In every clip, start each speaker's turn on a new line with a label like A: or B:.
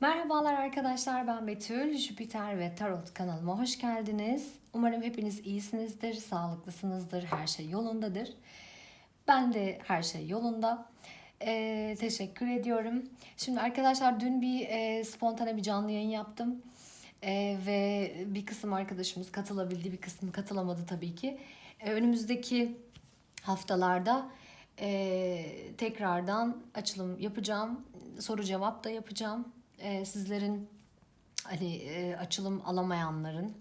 A: Merhabalar arkadaşlar ben Betül. Jüpiter ve Tarot kanalıma hoş geldiniz. Umarım hepiniz iyisinizdir, sağlıklısınızdır, her şey yolundadır. Ben de her şey yolunda. Ee, teşekkür ediyorum. Şimdi arkadaşlar dün bir e, spontane bir canlı yayın yaptım. Ee, ve bir kısım arkadaşımız katılabildi, bir kısmı katılamadı tabii ki. Ee, önümüzdeki haftalarda e, tekrardan açılım yapacağım. Soru cevap da yapacağım. E, sizlerin hani e, açılım alamayanların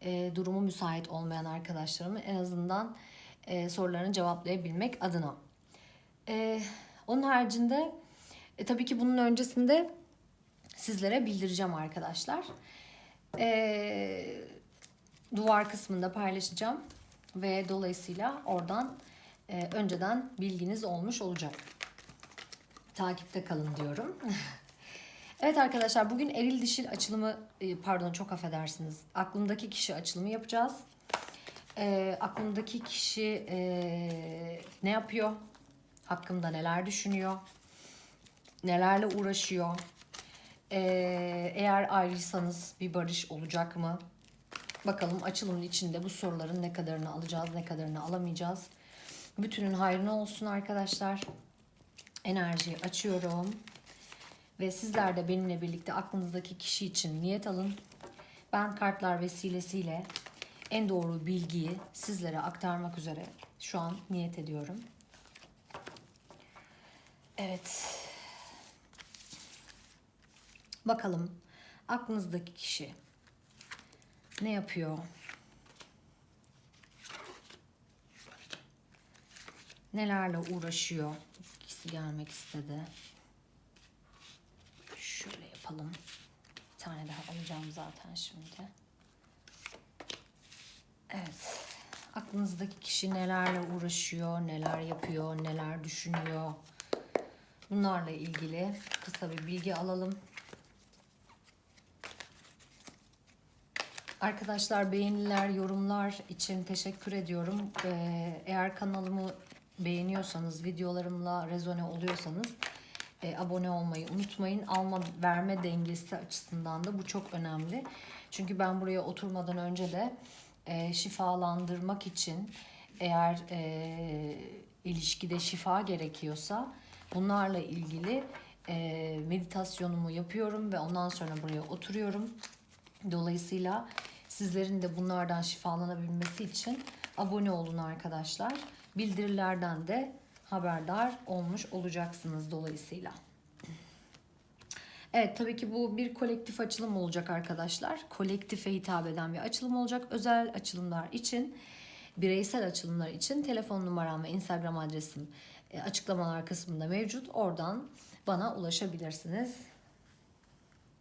A: e, durumu müsait olmayan arkadaşlarımın en azından e, sorularını cevaplayabilmek adına. E, onun haricinde e, tabii ki bunun öncesinde sizlere bildireceğim arkadaşlar. E, duvar kısmında paylaşacağım ve dolayısıyla oradan e, önceden bilginiz olmuş olacak. Takipte kalın diyorum. evet arkadaşlar bugün eril dişil açılımı e, pardon çok affedersiniz. Aklımdaki kişi açılımı yapacağız. E, aklımdaki kişi e, ne yapıyor? Hakkımda neler düşünüyor? Nelerle uğraşıyor? E, eğer ayrıysanız bir barış olacak mı? Bakalım açılımın içinde bu soruların ne kadarını alacağız, ne kadarını alamayacağız. Bütünün hayrına olsun arkadaşlar. Enerjiyi açıyorum. Ve sizler de benimle birlikte aklınızdaki kişi için niyet alın. Ben kartlar vesilesiyle en doğru bilgiyi sizlere aktarmak üzere şu an niyet ediyorum. Evet. Bakalım aklınızdaki kişi ne yapıyor? Nelerle uğraşıyor? İkisi gelmek istedi. Yapalım. Bir tane daha alacağım zaten şimdi. Evet. Aklınızdaki kişi nelerle uğraşıyor, neler yapıyor, neler düşünüyor. Bunlarla ilgili kısa bir bilgi alalım. Arkadaşlar beğeniler, yorumlar için teşekkür ediyorum. Ee, eğer kanalımı beğeniyorsanız, videolarımla rezone oluyorsanız e, abone olmayı unutmayın. Alma verme dengesi açısından da bu çok önemli. Çünkü ben buraya oturmadan önce de e, şifalandırmak için eğer e, ilişkide şifa gerekiyorsa bunlarla ilgili e, meditasyonumu yapıyorum ve ondan sonra buraya oturuyorum. Dolayısıyla sizlerin de bunlardan şifalanabilmesi için abone olun arkadaşlar. Bildirilerden de haberdar olmuş olacaksınız dolayısıyla. Evet tabii ki bu bir kolektif açılım olacak arkadaşlar. Kolektife hitap eden bir açılım olacak. Özel açılımlar için, bireysel açılımlar için telefon numaram ve Instagram adresim e, açıklamalar kısmında mevcut. Oradan bana ulaşabilirsiniz.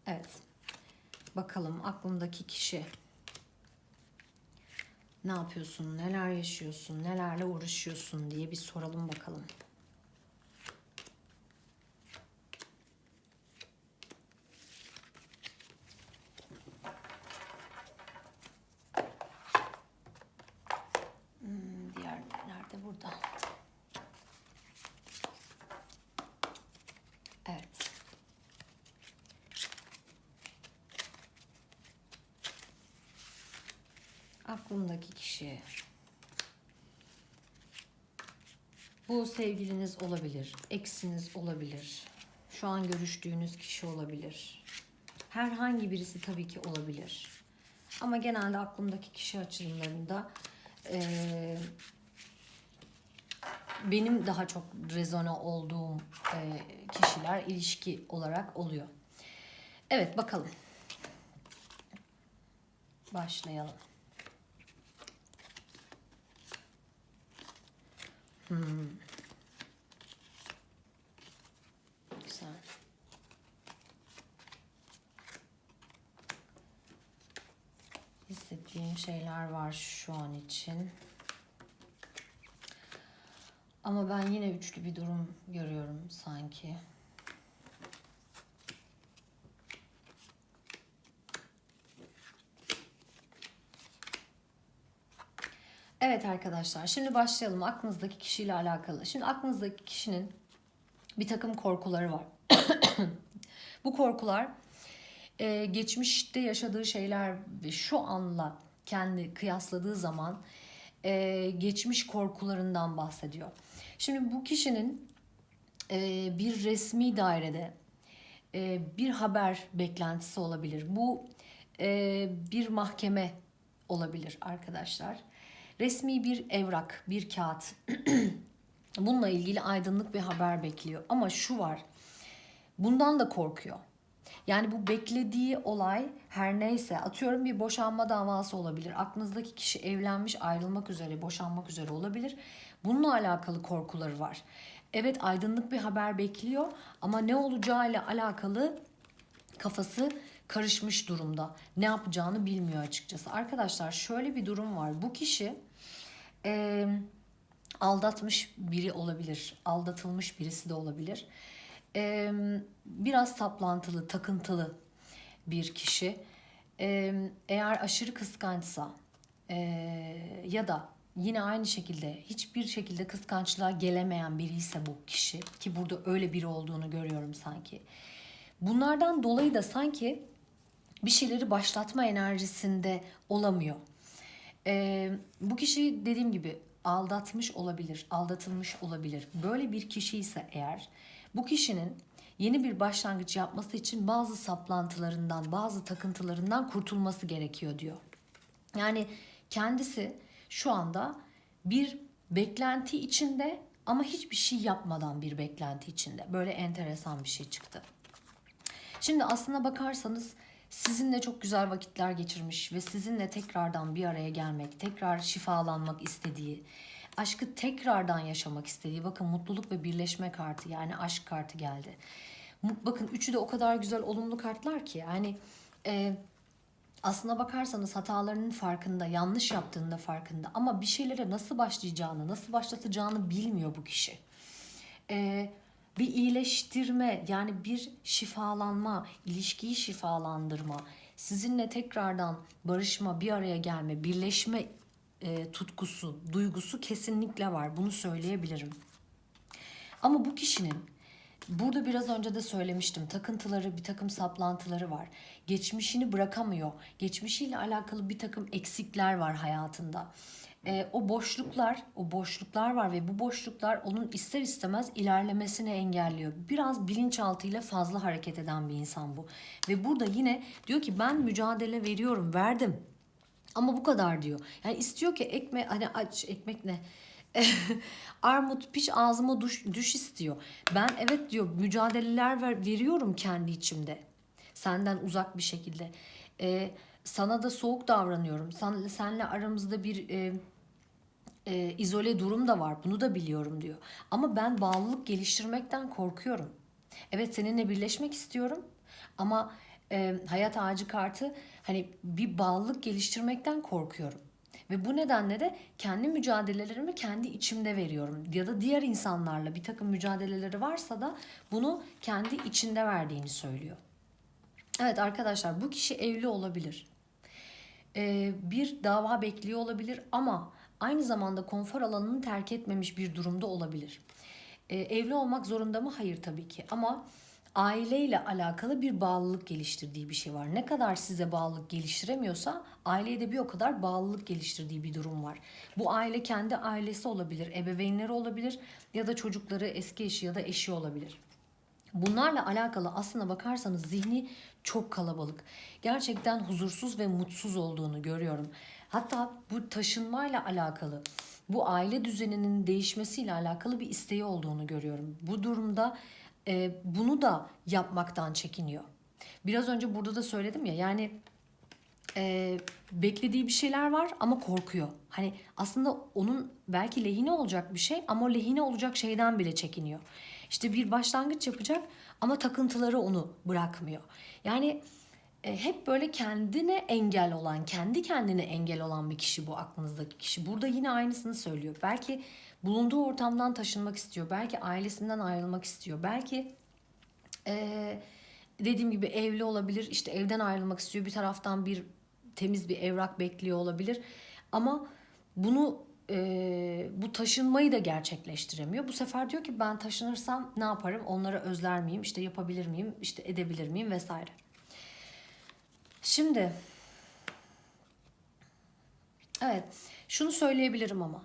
A: Evet. Bakalım aklımdaki kişi ne yapıyorsun, neler yaşıyorsun, nelerle uğraşıyorsun diye bir soralım bakalım. Hmm, diğer nerede burada? Evet. Aklımdaki kişi. Bu sevgiliniz olabilir, eksiniz olabilir. Şu an görüştüğünüz kişi olabilir. Herhangi birisi tabii ki olabilir. Ama genelde aklımdaki kişi açılımlarında eee, benim daha çok rezone olduğum eee, kişiler ilişki olarak oluyor. Evet bakalım. Başlayalım. Hmm. Güzel. Hissettiğim şeyler var şu an için. Ama ben yine üçlü bir durum görüyorum sanki. Evet arkadaşlar şimdi başlayalım aklınızdaki kişiyle alakalı. Şimdi aklınızdaki kişinin bir takım korkuları var. Bu korkular e, geçmişte yaşadığı şeyler ve şu anla kendi kıyasladığı zaman e, geçmiş korkularından bahsediyor. Şimdi bu kişinin e, bir resmi dairede bir haber beklentisi olabilir. Bu bir mahkeme olabilir arkadaşlar. Resmi bir evrak, bir kağıt. Bununla ilgili aydınlık bir haber bekliyor. Ama şu var. Bundan da korkuyor. Yani bu beklediği olay her neyse atıyorum bir boşanma davası olabilir. Aklınızdaki kişi evlenmiş, ayrılmak üzere, boşanmak üzere olabilir. Bununla alakalı korkuları var. Evet aydınlık bir haber bekliyor ama ne olacağıyla alakalı kafası karışmış durumda. Ne yapacağını bilmiyor açıkçası. Arkadaşlar şöyle bir durum var. Bu kişi e, aldatmış biri olabilir. Aldatılmış birisi de olabilir. E, biraz saplantılı, takıntılı bir kişi. E, eğer aşırı kıskançsa e, ya da yine aynı şekilde hiçbir şekilde kıskançlığa gelemeyen biri ise bu kişi ki burada öyle biri olduğunu görüyorum sanki. Bunlardan dolayı da sanki bir şeyleri başlatma enerjisinde olamıyor. Ee, bu kişi dediğim gibi aldatmış olabilir, aldatılmış olabilir. Böyle bir kişi ise eğer bu kişinin yeni bir başlangıç yapması için bazı saplantılarından, bazı takıntılarından kurtulması gerekiyor diyor. Yani kendisi şu anda bir beklenti içinde ama hiçbir şey yapmadan bir beklenti içinde. Böyle enteresan bir şey çıktı. Şimdi aslına bakarsanız sizinle çok güzel vakitler geçirmiş ve sizinle tekrardan bir araya gelmek, tekrar şifalanmak istediği, aşkı tekrardan yaşamak istediği, bakın mutluluk ve birleşme kartı yani aşk kartı geldi. Bakın üçü de o kadar güzel olumlu kartlar ki yani e, aslına bakarsanız hatalarının farkında, yanlış yaptığında farkında ama bir şeylere nasıl başlayacağını, nasıl başlatacağını bilmiyor bu kişi. Ee, bir iyileştirme yani bir şifalanma, ilişkiyi şifalandırma, sizinle tekrardan barışma, bir araya gelme, birleşme e, tutkusu, duygusu kesinlikle var. Bunu söyleyebilirim. Ama bu kişinin Burada biraz önce de söylemiştim. Takıntıları, bir takım saplantıları var. Geçmişini bırakamıyor. Geçmişiyle alakalı bir takım eksikler var hayatında. E, o boşluklar, o boşluklar var ve bu boşluklar onun ister istemez ilerlemesini engelliyor. Biraz bilinçaltıyla fazla hareket eden bir insan bu. Ve burada yine diyor ki ben mücadele veriyorum, verdim. Ama bu kadar diyor. Yani istiyor ki ekmek hani aç ekmek ne? Armut piş ağzıma düş, düş istiyor. Ben evet diyor mücadeleler ver, veriyorum kendi içimde. Senden uzak bir şekilde. Ee, sana da soğuk davranıyorum. Sen, senle aramızda bir e, e, izole durum da var. Bunu da biliyorum diyor. Ama ben bağlılık geliştirmekten korkuyorum. Evet seninle birleşmek istiyorum. Ama e, hayat ağacı kartı hani bir bağlılık geliştirmekten korkuyorum. Ve bu nedenle de kendi mücadelelerimi kendi içimde veriyorum. Ya da diğer insanlarla bir takım mücadeleleri varsa da bunu kendi içinde verdiğini söylüyor. Evet arkadaşlar bu kişi evli olabilir. Ee, bir dava bekliyor olabilir ama aynı zamanda konfor alanını terk etmemiş bir durumda olabilir. Ee, evli olmak zorunda mı? Hayır tabii ki ama aileyle alakalı bir bağlılık geliştirdiği bir şey var. Ne kadar size bağlılık geliştiremiyorsa aileye de bir o kadar bağlılık geliştirdiği bir durum var. Bu aile kendi ailesi olabilir, ebeveynleri olabilir ya da çocukları, eski eşi ya da eşi olabilir. Bunlarla alakalı aslına bakarsanız zihni çok kalabalık. Gerçekten huzursuz ve mutsuz olduğunu görüyorum. Hatta bu taşınmayla alakalı, bu aile düzeninin değişmesiyle alakalı bir isteği olduğunu görüyorum. Bu durumda e, bunu da yapmaktan çekiniyor. Biraz önce burada da söyledim ya yani e, beklediği bir şeyler var ama korkuyor. Hani aslında onun belki lehine olacak bir şey ama lehine olacak şeyden bile çekiniyor. İşte bir başlangıç yapacak ama takıntıları onu bırakmıyor. Yani e, hep böyle kendine engel olan, kendi kendine engel olan bir kişi bu aklınızdaki kişi. Burada yine aynısını söylüyor. Belki bulunduğu ortamdan taşınmak istiyor. Belki ailesinden ayrılmak istiyor. Belki e, dediğim gibi evli olabilir. İşte evden ayrılmak istiyor. Bir taraftan bir temiz bir evrak bekliyor olabilir. Ama bunu e, bu taşınmayı da gerçekleştiremiyor. Bu sefer diyor ki ben taşınırsam ne yaparım? Onları özler miyim? İşte yapabilir miyim? İşte edebilir miyim vesaire. Şimdi evet şunu söyleyebilirim ama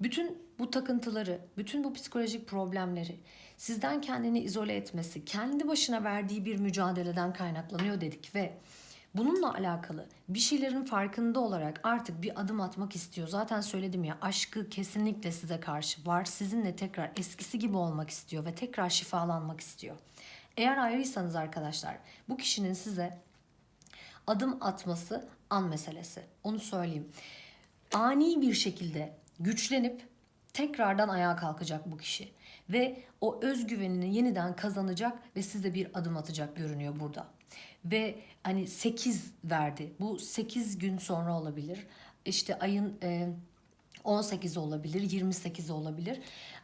A: bütün bu takıntıları, bütün bu psikolojik problemleri sizden kendini izole etmesi, kendi başına verdiği bir mücadeleden kaynaklanıyor dedik ve bununla alakalı bir şeylerin farkında olarak artık bir adım atmak istiyor. Zaten söyledim ya aşkı kesinlikle size karşı var. Sizinle tekrar eskisi gibi olmak istiyor ve tekrar şifalanmak istiyor. Eğer ayrıysanız arkadaşlar bu kişinin size adım atması an meselesi. Onu söyleyeyim. Ani bir şekilde güçlenip tekrardan ayağa kalkacak bu kişi. Ve o özgüvenini yeniden kazanacak ve size bir adım atacak görünüyor burada. Ve hani 8 verdi. Bu 8 gün sonra olabilir. İşte ayın e, 18 olabilir, 28 olabilir.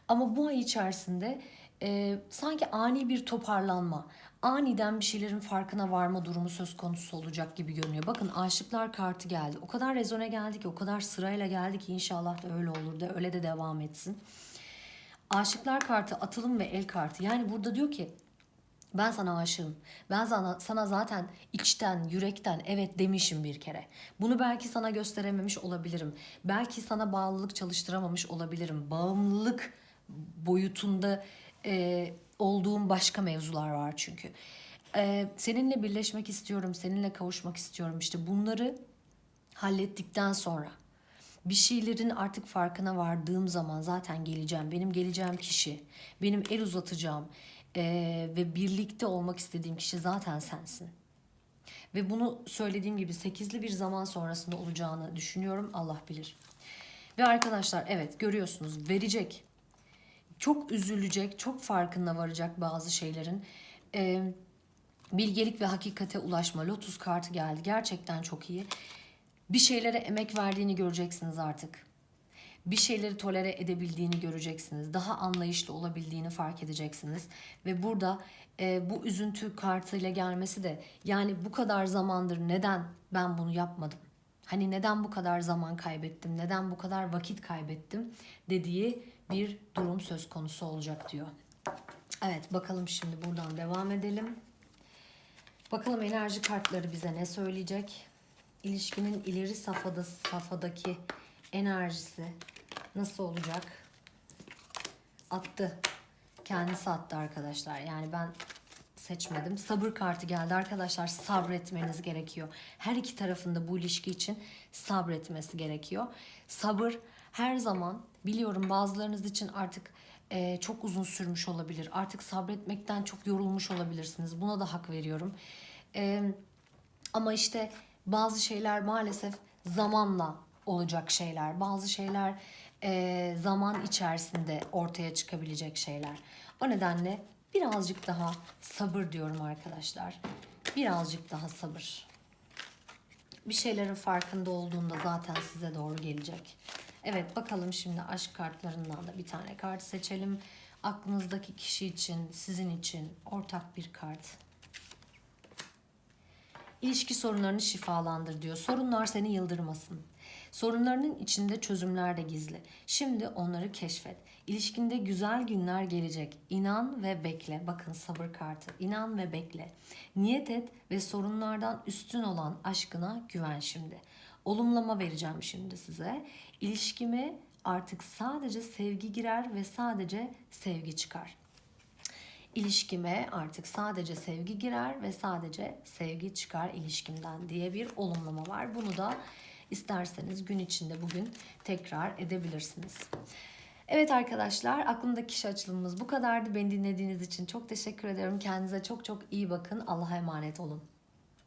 A: Ama bu ay içerisinde e, sanki ani bir toparlanma, aniden bir şeylerin farkına varma durumu söz konusu olacak gibi görünüyor. Bakın aşıklar kartı geldi. O kadar rezone geldi ki, o kadar sırayla geldi ki inşallah da öyle olur da öyle de devam etsin. Aşıklar kartı, atılım ve el kartı. Yani burada diyor ki ben sana aşığım. Ben sana, sana zaten içten, yürekten evet demişim bir kere. Bunu belki sana gösterememiş olabilirim. Belki sana bağlılık çalıştıramamış olabilirim. Bağımlılık boyutunda e, olduğum başka mevzular var çünkü. E, seninle birleşmek istiyorum, seninle kavuşmak istiyorum. İşte bunları hallettikten sonra bir şeylerin artık farkına vardığım zaman zaten geleceğim. Benim geleceğim kişi, benim el uzatacağım eee, ve birlikte olmak istediğim kişi zaten sensin. Ve bunu söylediğim gibi sekizli bir zaman sonrasında olacağını düşünüyorum. Allah bilir. Ve arkadaşlar evet görüyorsunuz verecek. Çok üzülecek, çok farkında varacak bazı şeylerin. Eee bilgelik ve hakikate ulaşma. Lotus kartı geldi. Gerçekten çok iyi. Bir şeylere emek verdiğini göreceksiniz artık. Bir şeyleri tolere edebildiğini göreceksiniz. Daha anlayışlı olabildiğini fark edeceksiniz. Ve burada e, bu üzüntü kartıyla gelmesi de yani bu kadar zamandır neden ben bunu yapmadım? Hani neden bu kadar zaman kaybettim? Neden bu kadar vakit kaybettim? dediği bir durum söz konusu olacak diyor. Evet bakalım şimdi buradan devam edelim. Bakalım enerji kartları bize ne söyleyecek? İlişkinin ileri safhada safhadaki enerjisi nasıl olacak? Attı. Kendisi attı arkadaşlar. Yani ben seçmedim. Sabır kartı geldi arkadaşlar. Sabretmeniz gerekiyor. Her iki tarafında bu ilişki için sabretmesi gerekiyor. Sabır her zaman biliyorum bazılarınız için artık e, çok uzun sürmüş olabilir. Artık sabretmekten çok yorulmuş olabilirsiniz. Buna da hak veriyorum. E, ama işte bazı şeyler maalesef zamanla olacak şeyler. Bazı şeyler e, zaman içerisinde ortaya çıkabilecek şeyler. O nedenle birazcık daha sabır diyorum arkadaşlar. Birazcık daha sabır. Bir şeylerin farkında olduğunda zaten size doğru gelecek. Evet bakalım şimdi aşk kartlarından da bir tane kart seçelim. Aklınızdaki kişi için, sizin için ortak bir kart. İlişki sorunlarını şifalandır diyor. Sorunlar seni yıldırmasın. Sorunlarının içinde çözümler de gizli. Şimdi onları keşfet. İlişkinde güzel günler gelecek. İnan ve bekle. Bakın sabır kartı. İnan ve bekle. Niyet et ve sorunlardan üstün olan aşkına güven şimdi. Olumlama vereceğim şimdi size. İlişkime artık sadece sevgi girer ve sadece sevgi çıkar. İlişkime artık sadece sevgi girer ve sadece sevgi çıkar ilişkimden diye bir olumlama var. Bunu da isterseniz gün içinde bugün tekrar edebilirsiniz. Evet arkadaşlar aklımdaki kişi açılımımız bu kadardı. Beni dinlediğiniz için çok teşekkür ederim. Kendinize çok çok iyi bakın. Allah'a emanet olun.